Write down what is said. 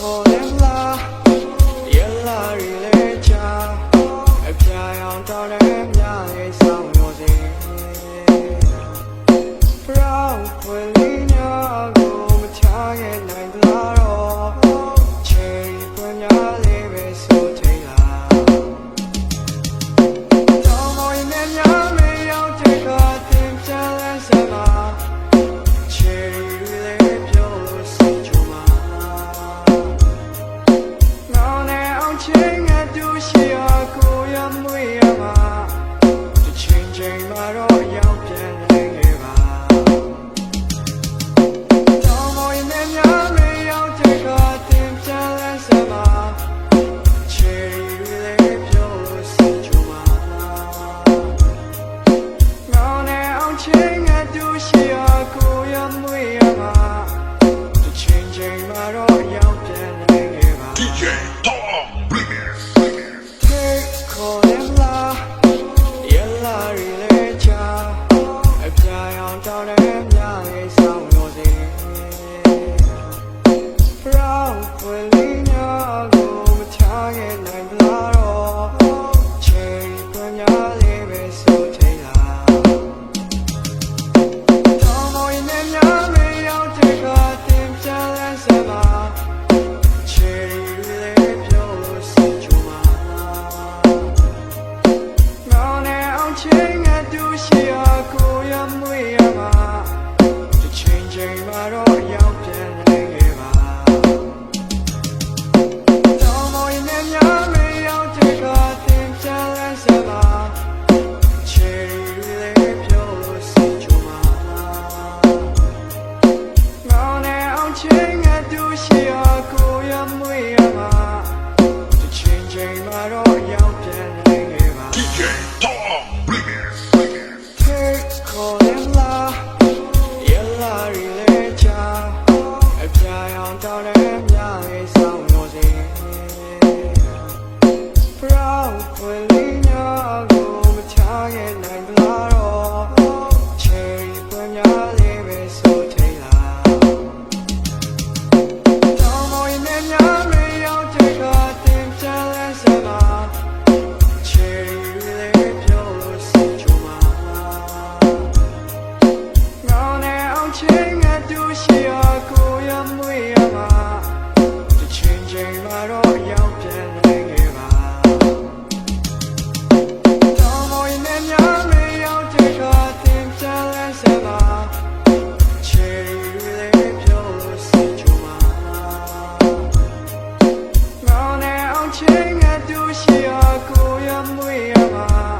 ခေါ်တယ်လားရလာရီလေချာအပြာရောင်တော်တဲ့မြရဲ့ဆောင်မျိုးစင် Proud will yeah. ချင်းကတူရှိအားကိုရမွေရပါ